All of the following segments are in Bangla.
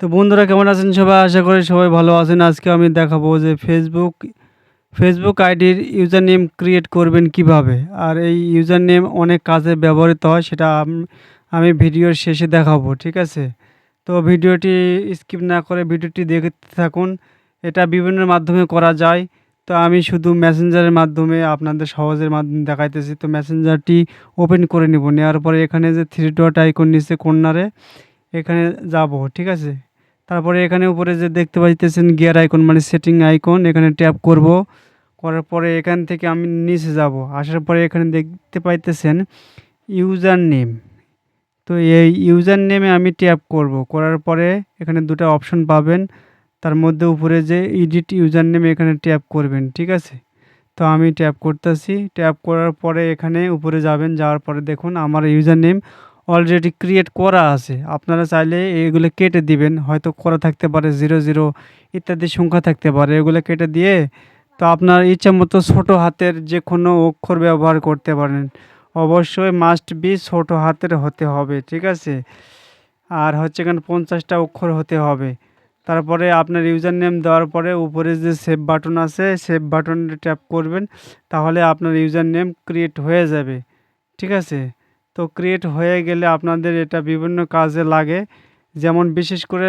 তো বন্ধুরা, কেমন আছেন সবাই? আশা করি সবাই ভালো আছেন। আজকে আমি দেখাবো যে ফেসবুক ফেসবুক আইডির ইউজার নেম ক্রিয়েট করবেন কীভাবে। আর এই ইউজার নেম অনেক কাজে ব্যবহৃত হয়, সেটা আমি ভিডিওর শেষে দেখাবো, ঠিক আছে? তো ভিডিওটি স্কিপ না করে ভিডিওটি দেখতে থাকুন। এটা বিভিন্ন মাধ্যমে করা যায়। তো আমি শুধু মেসেঞ্জারের মাধ্যমে আপনাদের সহজের মাধ্যমে দেখাইতেছি। তো মেসেঞ্জারটি ওপেন করে নিব। নেওয়ার পরে এখানে যে থ্রি ডট আইকন নিচে কর্নারে এখানে যাব, ঠিক আছে? তারপরে এখানে উপরে যে দেখতে পাইতেছেন গিয়ার আইকন মানে সেটিং আইকন এখানে ট্যাপ করব। করার পরে এখান থেকে আমি নিচে যাব। আসার পরে এখানে দেখতে পাইতেছেন ইউজার নেম তো এই ইউজার নেমে আমি ট্যাপ করব। করার পরে এখানে দুটো অপশন পাবেন। তার মধ্যে উপরে যে এডিট ইউজার নেম এখানে ট্যাপ করবেন, ঠিক আছে? তো আমি ট্যাপ করতেছি। ট্যাপ করার পরে এখানে উপরে যাবেন, যাওয়ার পরে দেখুন আমার ইউজার নেম অলরেডি ক্রিয়েট করা আছে। আপনারা চাইলে এগুলো কেটে দিবেন। হয়তো করা থাকতে পারে জিরো জিরো ইত্যাদি সংখ্যা থাকতে পারে। এগুলো কেটে দিয়ে তো আপনার ইচ্ছা মতো ছোটো হাতের যে কোনো অক্ষর ব্যবহার করতে পারেন। অবশ্যই মাস্ট বি ছোটো হাতের হতে হবে, ঠিক আছে? আর হচ্ছে এখানে পঞ্চাশটা অক্ষর হতে হবে। তারপরে আপনার ইউজার নেম দেওয়ার পরে উপরে যে সেভ বাটন আছে সেভ বাটনে ট্যাপ করবেন। তাহলে আপনার ইউজার নেম ক্রিয়েট হয়ে যাবে। ঠিক আছে? তো ক্রিয়েট হয়ে গেলে আপনাদের এটা বিভিন্ন কাজে লাগে। যেমন বিশেষ করে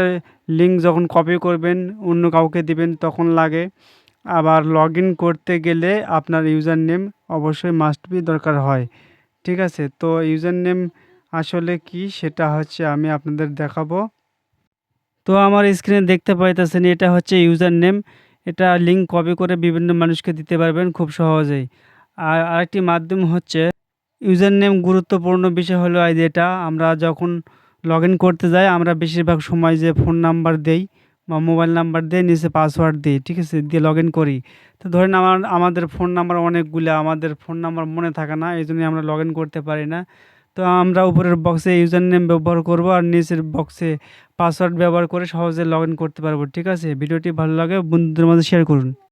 লিঙ্ক যখন কপি করবেন, অন্য কাউকে দিবেন, তখন লাগে। আবার লগ করতে গেলে আপনার ইউজার নেম অবশ্যই মাস্ট বি দরকার হয়। ঠিক আছে? তো ইউজার নেম আসলে কি সেটা হচ্ছে আমি আপনাদের দেখাবো। তো আমার স্ক্রিনে দেখতে পাইতেছেন, এটা হচ্ছে ইউজার নেম এটা লিঙ্ক কপি করে বিভিন্ন মানুষকে দিতে পারবেন খুব সহজেই। আর আরেকটি মাধ্যম হচ্ছে ইউজার নেম গুরুত্বপূর্ণ বিষয় হলো এই যে এটা আমরা যখন লগ ইন করতে যাই, আমরা বেশিরভাগ সময় যে ফোন নাম্বার দেই বা মোবাইল নাম্বার দিয়ে নিচে পাসওয়ার্ড দিই, ঠিক আছে? দিয়ে লগ ইন করি। তো ধরেন আমার, আমাদের ফোন নাম্বার অনেকগুলো, আমাদের ফোন নাম্বার মনে থাকে না এই জন্যই আমরা লগ ইন করতে পারি না। তো আমরা উপরের বক্সে ইউজার নেম ব্যবহার করব আর নিচের বক্সে পাসওয়ার্ড ব্যবহার করে সহজে লগ ইন করতে পারব, ঠিক আছে? ভিডিওটি ভালো লাগে, বন্ধুদের মাঝে শেয়ার করুন।